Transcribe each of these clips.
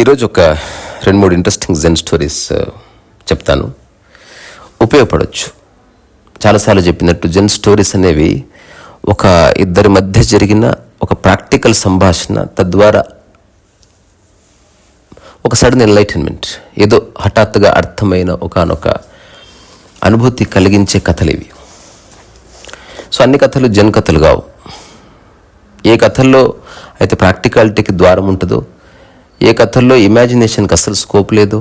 ఈరోజు ఒక రెండు మూడు ఇంట్రెస్టింగ్ జెన్ స్టోరీస్ చెప్తాను. ఉపయోగపడవచ్చు చాలాసార్లు చెప్పినట్టు జెన్ స్టోరీస్ అనేవి ఒక ఇద్దరి మధ్య జరిగిన ఒక ప్రాక్టికల్ సంభాషణ తద్వారా ఒక సడన్ ఎన్లైటన్మెంట్ ఏదో హఠాత్తుగా అర్థమైన ఒకనొక అనుభూతి కలిగించే కథలు ఇవి. సో అన్ని కథలు జన్ కథలు కావు. ఏ కథల్లో అయితే ప్రాక్టికాలిటీకి ద్వారం ఉంటుందో ఏ కథల్లో ఇమాజినేషన్కి అసలు స్కోప్ లేదు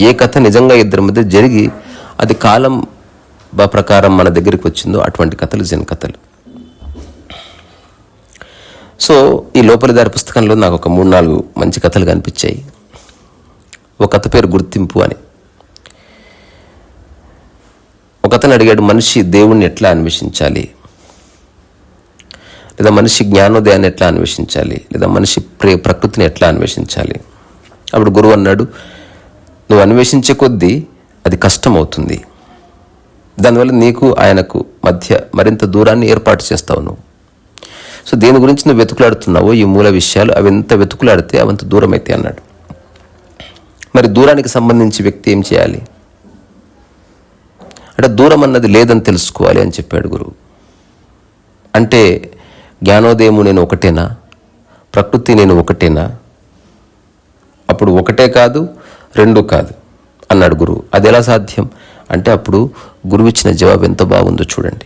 ఏ కథ నిజంగా ఇద్దరి మధ్య జరిగి అది కాలం ప్రకారం మన దగ్గరికి వచ్చిందో అటువంటి కథలు జన్ కథలు. సో ఈ లోపలిదారి పుస్తకంలో నాకు ఒక మూడు నాలుగు మంచి కథలు కనిపించాయి. ఒక కథ పేరు గుర్తింపు అని. ఒకతను అడిగాడు మనిషి దేవుణ్ణి ఎట్లా అన్వేషించాలి? లేదా మనిషి జ్ఞానోదయాన్ని ఎట్లా అన్వేషించాలి? లేదా మనిషి ప్రే ప్రకృతిని ఎట్లా అన్వేషించాలి? అప్పుడు గురువు అన్నాడు నువ్వు అన్వేషించే కొద్దీ అది కష్టం అవుతుంది దానివల్ల నీకు ఆయనకు మధ్య మరింత దూరాన్ని ఏర్పాటు చేస్తావు నువ్వు. సో దేని గురించి నువ్వు వెతుకులాడుతున్నావో ఈ మూల విషయాలు అవి ఎంత వెతుకులాడితే అవంత దూరం అయితే అన్నాడు. మరి దూరానికి సంబంధించి వ్యక్తి ఏం చేయాలి? అంటే దూరం అన్నది లేదని తెలుసుకోవాలి అని చెప్పాడు గురువు. అంటే జ్ఞానోదయము నేను ఒకటేనా? ప్రకృతి నేను ఒకటేనా? అప్పుడు ఒకటే కాదు రెండు కాదు అన్నాడు గురువు. అది ఎలా సాధ్యం? అంటే అప్పుడు గురువు ఇచ్చిన జవాబు ఎంత బాగుందో చూడండి.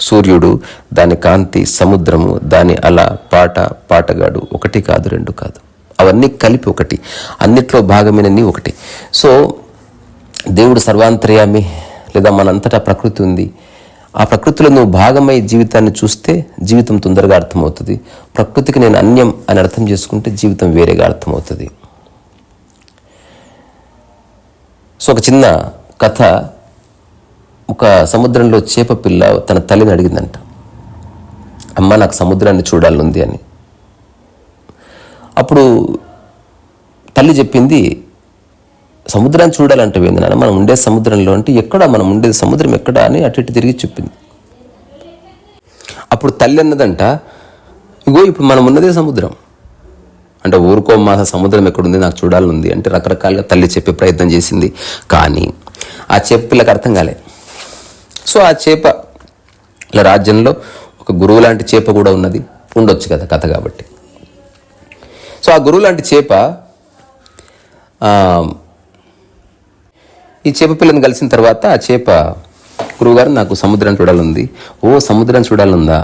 సూర్యుడు దాని కాంతి సముద్రము దాని అల పాట పాటగాడు ఒకటి కాదు రెండు కాదు. అవన్నీ కలిపి ఒకటి. అన్నిట్లో భాగమైనన్ని ఒకటి. సో దేవుడు సర్వాంతర్యామి లేదా మనంతటా ప్రకృతి ఉంది. ఆ ప్రకృతిలో నువ్వు భాగమై జీవితాన్ని చూస్తే జీవితం తొందరగా అర్థమవుతుంది. ప్రకృతికి నేను అన్యం అని అర్థం చేసుకుంటే జీవితం వేరేగా అర్థమవుతుంది. సో ఒక చిన్న కథ. ఒక సముద్రంలో చేప పిల్ల తన తల్లిని అడిగిందంట. అమ్మ నాకు సముద్రాన్ని చూడాలనుంది అని. అప్పుడు తల్లి చెప్పింది సముద్రాన్ని చూడాలంటే ఏంది నాన్న? మనం ఉండే సముద్రంలో అంటే ఎక్కడ మనం ఉండేది సముద్రం ఎక్కడ అని అటు ఇటు తిరిగి చెప్పింది. అప్పుడు తల్లి అన్నదంట ఇగో ఇప్పుడు మనం ఉన్నదే సముద్రం. అంటే ఊరుకో మా సముద్రం ఎక్కడుంది నాకు చూడాలనుంది అంటే రకరకాలుగా తల్లి చెప్పే ప్రయత్నం చేసింది. కానీ ఆ చేప పిల్లకి అర్థం కాలే. సో ఆ చేప ఇలా రాజ్యంలో ఒక గురువు లాంటి చేప కూడా ఉన్నది. ఉండొచ్చు కదా కథ కాబట్టి. సో ఆ గురువు లాంటి చేప ఈ చేప పిల్లని కలిసిన తర్వాత ఆ చేప గురువుగారు నాకు సముద్రం చూడాలంది ఓ సముద్రం చూడాలందా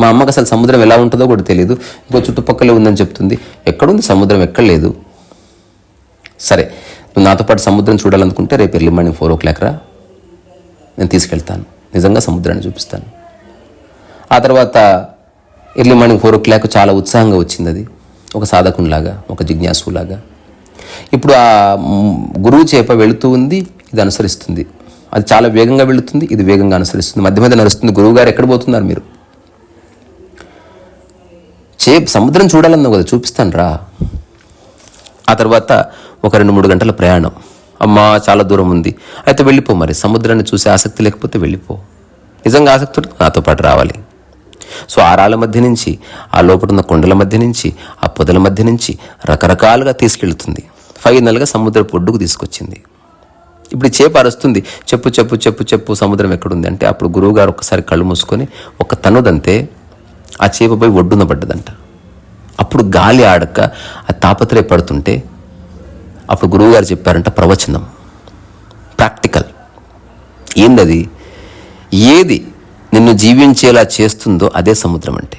మా అమ్మకి అసలు సముద్రం ఎలా ఉంటుందో కూడా తెలియదు ఇంకో చుట్టుపక్కలే ఉందని చెప్తుంది. ఎక్కడుంది సముద్రం? ఎక్కడ లేదు. సరే నువ్వు నాతో పాటు సముద్రం చూడాలనుకుంటే రేపు ఎర్లీ మార్నింగ్ ఫోర్ ఓ క్లాక్ రా. నేను తీసుకెళ్తాను. నిజంగా సముద్రాన్ని చూపిస్తాను. ఆ తర్వాత ఎర్లీ మార్నింగ్ ఫోర్ ఓ క్లాక్ చాలా ఉత్సాహంగా వచ్చింది అది. ఒక సాధకునిలాగా ఒక జిజ్ఞాసులాగా ఇప్పుడు ఆ గురువు చేప వెళుతూ ఉంది. ఇది అనుసరిస్తుంది. అది చాలా వేగంగా వెళుతుంది ఇది వేగంగా అనుసరిస్తుంది. మధ్య మధ్య నడుస్తుంది. గురువు గారు ఎక్కడ పోతున్నారు మీరు? చే సముద్రం చూడాలన్నావు కదా చూపిస్తాను రా. ఆ తర్వాత ఒక రెండు మూడు గంటల ప్రయాణం. అమ్మా చాలా దూరం ఉంది. అయితే వెళ్ళిపో మరి. సముద్రాన్ని చూసే ఆసక్తి లేకపోతే వెళ్ళిపో. నిజంగా ఆసక్తి నాతో పాటు రావాలి. సో ఆ రాళ్ళ మధ్య నుంచి ఆ లోపల ఉన్న కొండల మధ్య నుంచి ఆ పొదల మధ్య నుంచి రకరకాలుగా తీసుకెళ్తుంది. ఫైనల్గా సముద్ర ఒడ్డుకు తీసుకొచ్చింది. ఇప్పుడు చేప అరుస్తుంది చెప్పు చెప్పు చెప్పు చెప్పు సముద్రం ఎక్కడుంది అంటే అప్పుడు గురువుగారు ఒకసారి కళ్ళు మూసుకొని ఒక తనుదంతే ఆ చేప పోయి ఒడ్డున పడ్డదంట అప్పుడు గాలి ఆడక ఆ తాపత్రయ పడుతుంటే అప్పుడు గురువుగారు చెప్పారంట ప్రవచనం. ప్రాక్టికల్ ఏందది? ఏది నిన్ను జీవించేలా చేస్తుందో అదే సముద్రం అంటే.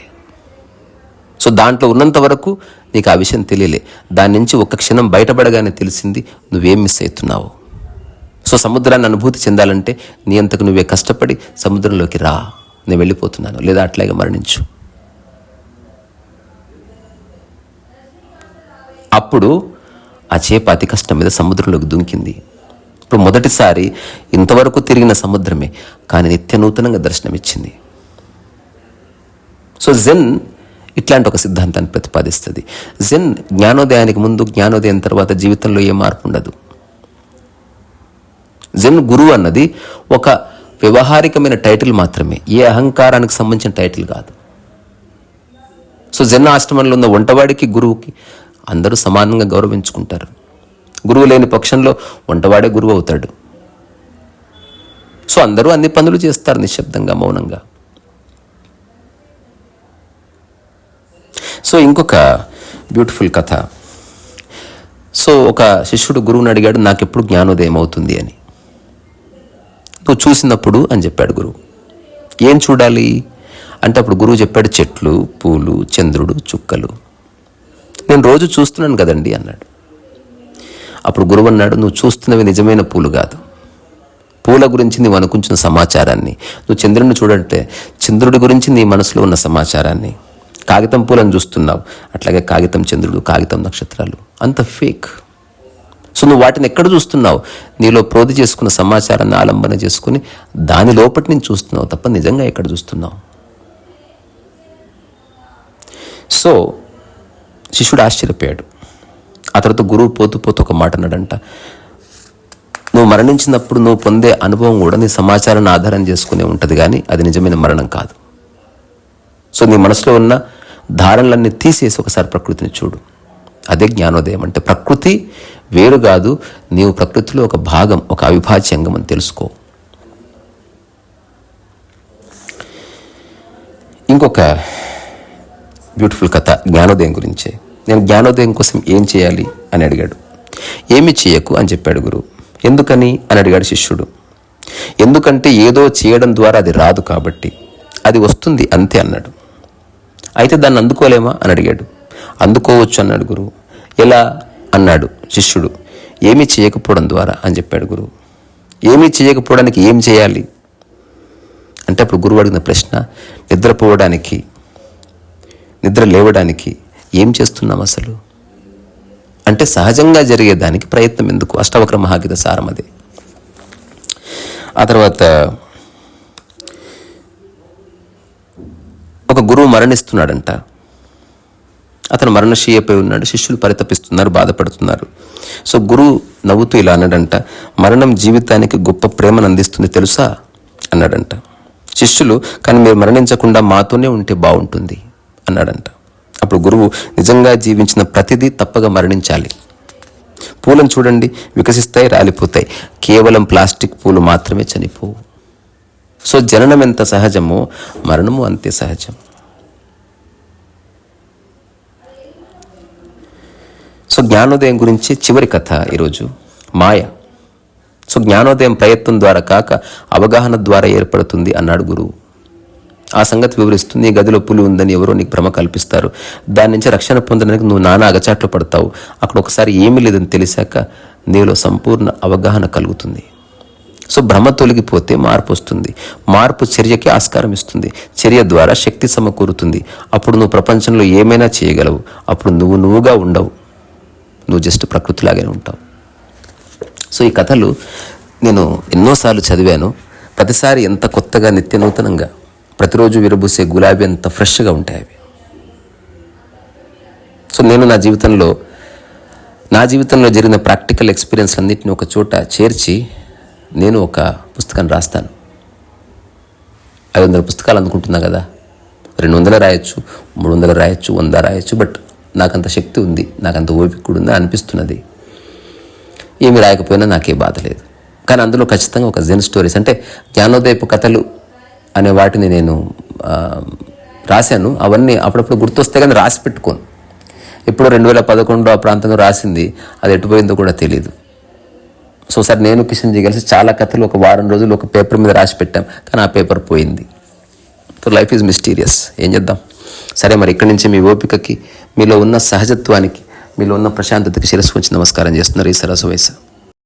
సో దాంట్లో ఉన్నంత వరకు నీకు ఆ విషయం తెలియలే. దాని నుంచి ఒక క్షణం బయటపడగానే తెలిసింది నువ్వేం మిస్ అవుతున్నావు. సో సముద్రాన్ని అనుభూతి చెందాలంటే నీ అంతకు నువ్వే కష్టపడి సముద్రంలోకి రా. నేను వెళ్ళిపోతున్నాను. లేదా అట్లాగే మరణించు. అప్పుడు ఆ చేప అతి కష్టం మీద సముద్రంలోకి దుంకింది. ఇప్పుడు మొదటిసారి ఇంతవరకు తిరిగిన సముద్రమే కానీ నిత్య నూతనంగా దర్శనమిచ్చింది. సో జెన్ ఇట్లాంటి ఒక సిద్ధాంతాన్ని ప్రతిపాదిస్తుంది. జెన్ జ్ఞానోదయానికి ముందు జ్ఞానోదయం తర్వాత జీవితంలో ఏ మార్పు ఉండదు. జెన్ గురువు అన్నది ఒక వ్యవహారికమైన టైటిల్ మాత్రమే. ఏ అహంకారానికి సంబంధించిన టైటిల్ కాదు. సో జన్ ఆశ్రమంలో ఉన్న వంటవాడికి గురువుకి అందరూ సమానంగా గౌరవించుకుంటారు. గురువు లేని పక్షంలో వంటవాడే గురువు అవుతాడు. సో అందరూ అన్ని పనులు చేస్తారు నిశ్శబ్దంగా మౌనంగా. సో ఇంకొక బ్యూటిఫుల్ కథ. సో ఒక శిష్యుడు గురువుని అడిగాడు నాకు ఎప్పుడు జ్ఞానోదయం అవుతుంది అని. నువ్వు చూసినప్పుడు అని చెప్పాడు గురువు. ఏం చూడాలి? అంటే అప్పుడు గురువు చెప్పాడు చెట్లు పూలు చంద్రుడు చుక్కలు. నేను రోజు చూస్తున్నాను కదండి అన్నాడు. అప్పుడు గురువు అన్నాడు నువ్వు చూస్తున్నవి నిజమైన పూలు కాదు. పూల గురించి నీవు అనుకుంటున్న సమాచారాన్ని. నువ్వు చంద్రుడిని చూడంటే చంద్రుడి గురించి నీ మనసులో ఉన్న సమాచారాన్ని. కాగితం పూలను చూస్తున్నావు. అట్లాగే కాగితం చంద్రుడు కాగితం నక్షత్రాలు. అంత ఫేక్ సో నువ్వు వాటిని ఎక్కడ చూస్తున్నావు? నీలో ప్రోధి చేసుకున్న సమాచారాన్ని ఆలంబన చేసుకుని దాని లోపటి నుంచి చూస్తున్నావు తప్ప నిజంగా ఎక్కడ చూస్తున్నావు? సో శిష్యుడు ఆశ్చర్యపోయాడు. ఆ తర్వాత గురువు పోతూ పోతూ ఒక మాట అన్నాడంట. నువ్వు మరణించినప్పుడు నువ్వు పొందే అనుభవం కూడా నీ సమాచారాన్ని ఆధారం చేసుకునే ఉంటుంది కానీ అది నిజమైన మరణం కాదు. సో నీ మనసులో ఉన్న ధారణలన్నీ తీసేసి ఒకసారి ప్రకృతిని చూడు. అదే జ్ఞానోదయం అంటే ప్రకృతి వేరు కాదు నీవు ప్రకృతిలో ఒక భాగం ఒక అవిభాజ్యంగం అని తెలుసుకో. ఇంకొక బ్యూటిఫుల్ కథ జ్ఞానోదయం గురించే. నేను జ్ఞానోదయం కోసం ఏం చేయాలి అని అడిగాడు. ఏమి చేయకు అని చెప్పాడు గురువు ఎందుకని అని అడిగాడు శిష్యుడు. ఎందుకంటే ఏదో చేయడం ద్వారా అది రాదు కాబట్టి. అది వస్తుంది అంతే అన్నాడు. అయితే దాన్ని అందుకోలేమా అని అడిగాడు. అందుకోవచ్చు అన్నాడు గురువు ఎలా? అన్నాడు. శిష్యుడు ఏమీ చేయకపోవడం ద్వారా అని చెప్పాడు గురువు. ఏమీ చేయకపోవడానికి ఏం చేయాలి? అంటే అప్పుడు గురువు అడిగిన ప్రశ్న నిద్రపోవడానికి నిద్ర లేవడానికి ఏం చేస్తున్నాం అసలు? అంటే సహజంగా జరిగేదానికి ప్రయత్నం ఎందుకు? అష్టవక్ర మహాగీత సారం అదే. ఆ తర్వాత ఒక గురువు మరణిస్తున్నాడంట. అతను మరణశీయపై ఉన్నాడు. శిష్యులు పరితపిస్తున్నారు బాధపడుతున్నారు. సో గురువు నవ్వుతూ ఇలా అన్నాడంట మరణం జీవితానికి గొప్ప ప్రేమను అందిస్తుంది తెలుసా? అన్నాడంట. శిష్యులు కానీ మీరు మరణించకుండా మాతోనే ఉంటే బాగుంటుంది. అన్నాడంట. అప్పుడు గురువు నిజంగా జీవించిన ప్రతిదీ తప్పగా మరణించాలి. పూలను చూడండి వికసిస్తాయి రాలిపోతాయి. కేవలం ప్లాస్టిక్ పూలు మాత్రమే చనిపోవు. సో జననం ఎంత సహజమో మరణము అంతే సహజం. సో జ్ఞానోదయం గురించి చివరి కథ ఈరోజు. మాయ. సో జ్ఞానోదయం ప్రయత్నం ద్వారా కాక అవగాహన ద్వారా ఏర్పడుతుంది అన్నాడు గురువు. ఆ సంగతి వివరిస్తుంది నీ గదిలో పులి ఉందని ఎవరో నీకు భ్రమ కల్పిస్తారు. దాని నుంచి రక్షణ పొందడానికి నువ్వు నానా అగచాట్లు పడతావు. అక్కడ ఒకసారి ఏమీ లేదని తెలిసాక నీలో సంపూర్ణ అవగాహన కలుగుతుంది. సో భ్రమ తొలగిపోతే మార్పు వస్తుంది. మార్పు చర్యకి ఆస్కారం ఇస్తుంది. చర్య ద్వారా శక్తి సమకూరుతుంది. అప్పుడు నువ్వు ప్రపంచంలో ఏమైనా చేయగలవు. అప్పుడు నువ్వు నువ్వుగా ఉండవు. నువ్వు జస్ట్ ప్రకృతిలాగానే ఉంటావు. సో ఈ కథలు నేను ఎన్నోసార్లు చదివాను. ప్రతిసారి ఎంత కొత్తగా నిత్య నూతనంగా ప్రతిరోజు విరబూసే గులాబీ అంత ఫ్రెష్గా ఉంటాయి అవి. సో నేను నా జీవితంలో నా జీవితంలో జరిగిన ప్రాక్టికల్ ఎక్స్పీరియన్స్ అన్నింటిని ఒక చోట చేర్చి నేను ఒక పుస్తకాన్ని రాస్తాను. ఐదు వందల పుస్తకాలు అందుకుంటున్నా కదా. రెండు వందలు రాయొచ్చు మూడు వందలు రాయొచ్చు వంద రాయొచ్చు బట్ నాకంత శక్తి ఉంది నాకంత ఓపిక కూడా ఉంది అనిపిస్తున్నది. ఏమి రాయకపోయినా నాకే బాధ లేదు. కానీ అందులో ఖచ్చితంగా ఒక జెన్ స్టోరీస్ అంటే జ్ఞానోదయపు కథలు అనే వాటిని నేను రాశాను. అవన్నీ అప్పుడప్పుడు గుర్తొస్తే కానీ రాసి పెట్టుకోను. ఎప్పుడో రెండు వేల పదకొండు ఆ ప్రాంతంలో రాసింది అది ఎటుపోయిందో కూడా తెలియదు సో సార్ నేను కిషన్ చేయగలిసి కలిసి చాలా కథలు ఒక వారం రోజులు ఒక పేపర్ మీద రాసి పెట్టాం కానీ ఆ పేపర్ పోయింది. So life is mysterious. ఏం చేద్దాం? సరే మరి ఇక్కడి నుంచి మీ ఓపికకి మీలో ఉన్న సహజత్వానికి మీలో ఉన్న ప్రశాంతతకి శిరస్సు వచ్చి నమస్కారం చేస్తున్నారు ఈ సరస్సు వయసు